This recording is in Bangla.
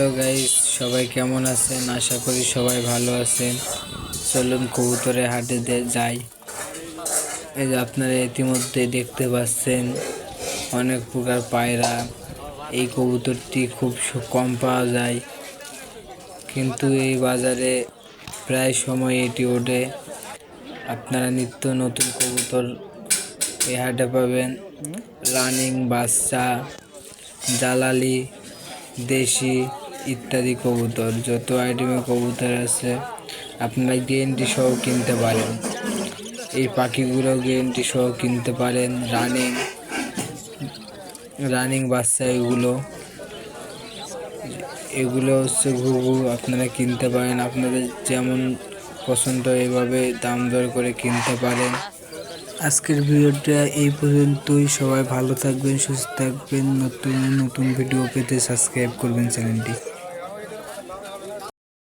হ্যালো গাইস সবাই কেমন আছেন? আশা করি সবাই ভালো আছেন। চলুন কবুতরের হাটে যাই। এই যে আপনারা ইতিমধ্যে দেখতে পাচ্ছেন, অনেক প্রকার পায়রা। এই কবুতরটি খুব কম পাওয়া যায়। কিন্তু এই বাজারে প্রায় সময় এটি ওঠে। আপনারা নিত্য নতুন কবুতর এই হাটে পাবেন। রানিং বাচ্চা, জালালি, দেশি ইত্যাদি কবুতর, যত আইটেমের কবুতর আছে, আপনারা গ্যারেন্টি সহ কিনতে পারেন। এই পাখিগুলো গ্যারেন্টি সহ কিনতে পারেন রানিং রানিং বাচ্চা এগুলো। এগুলো হচ্ছে ঘুঘু আপনারা কিনতে পারেন। আপনাদের যেমন পছন্দ, এভাবে দাম দর করে কিনতে পারেন। আজকের ভিডিওটা এই পর্যন্তই। সবাই ভালো থাকবেন, সুস্থ থাকবেন। নতুন নতুন ভিডিও পেতে সাবস্ক্রাইব করবেন চ্যানেলটি।